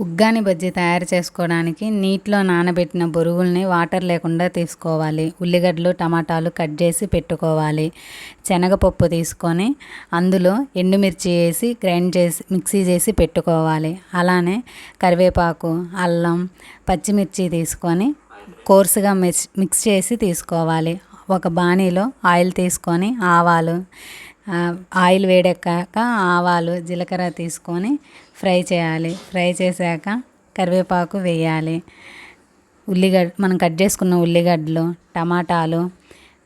ఉగ్గాని బజ్జీ తయారు చేసుకోవడానికి నీటిలో నానబెట్టిన బొరుగుల్ని వాటర్ లేకుండా తీసుకోవాలి. ఉల్లిగడ్డలు టమాటాలు కట్ చేసి పెట్టుకోవాలి. శనగపప్పు తీసుకొని అందులో ఎండుమిర్చి వేసి గ్రైండ్ చేసి మిక్సీ చేసి పెట్టుకోవాలి. అలానే కరివేపాకు అల్లం పచ్చిమిర్చి తీసుకొని కోర్సుగా మిక్స్ మిక్స్ చేసి తీసుకోవాలి. ఒక బాణీలో ఆయిల్ తీసుకొని ఆవాలు ఆయిల్ వేడెక్కాక ఆవాలు జీలకర్ర తీసుకొని ఫ్రై చేయాలి. ఫ్రై చేశాక కరివేపాకు వేయాలి. ఉల్లిగడ్డ మనం కట్ చేసుకున్న ఉల్లిగడ్డలు టమాటాలు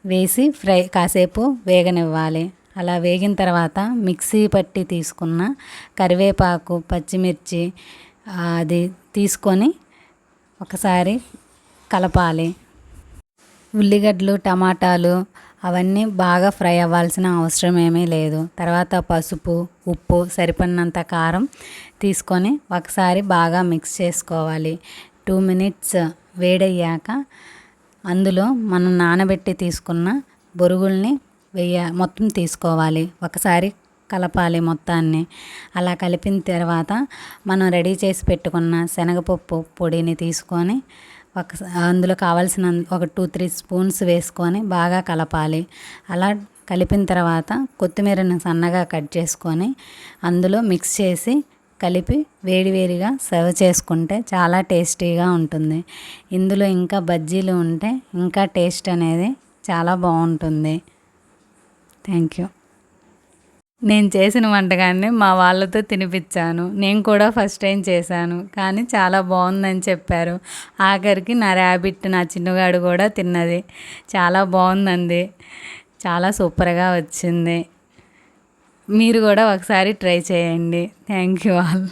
వేసి ఫ్రై కాసేపు వేగనివ్వాలి. అలా వేగిన తర్వాత మిక్సీ పట్టి తీసుకున్న కరివేపాకు పచ్చిమిర్చి అది తీసుకొని ఒకసారి కలపాలి. ఉల్లిగడ్డలు టమాటాలు అవన్నీ బాగా ఫ్రై అవ్వాల్సిన అవసరం ఏమీ లేదు. తర్వాత పసుపు ఉప్పు సరిపడినంత కారం తీసుకొని ఒకసారి బాగా మిక్స్ చేసుకోవాలి. టూ మినిట్స్ వేడయ్యాక అందులో మనం నానబెట్టి తీసుకున్న బొరుగుల్ని వెయ్య మొత్తం తీసుకోవాలి. ఒకసారి కలపాలి మొత్తాన్ని. అలా కలిపిన తర్వాత మనం రెడీ చేసి పెట్టుకున్న శనగపప్పు పొడిని తీసుకొని ఒక అందులో కావాల్సిన ఒక టూ త్రీ స్పూన్స్ వేసుకొని బాగా కలపాలి. అలా కలిపిన తర్వాత కొత్తిమీరను సన్నగా కట్ చేసుకొని అందులో మిక్స్ చేసి కలిపి వేడివేడిగా సర్వ్ చేసుకుంటే చాలా టేస్టీగా ఉంటుంది. ఇందులో ఇంకా బజ్జీలు ఉంటే ఇంకా టేస్ట్ అనేది చాలా బాగుంటుంది. Thank you. నేను చేసిన వంటకాన్ని మా వాళ్ళతో తినిపించాను. నేను కూడా ఫస్ట్ టైం చేశాను. కానీ చాలా బాగుందని చెప్పారు. ఆఖరికి నా ర్యాబిట్ నా చిన్నగాడు కూడా తిన్నది. చాలా బాగుందండి. చాలా సూపర్గా వచ్చింది. మీరు కూడా ఒకసారి ట్రై చేయండి. Thank you all.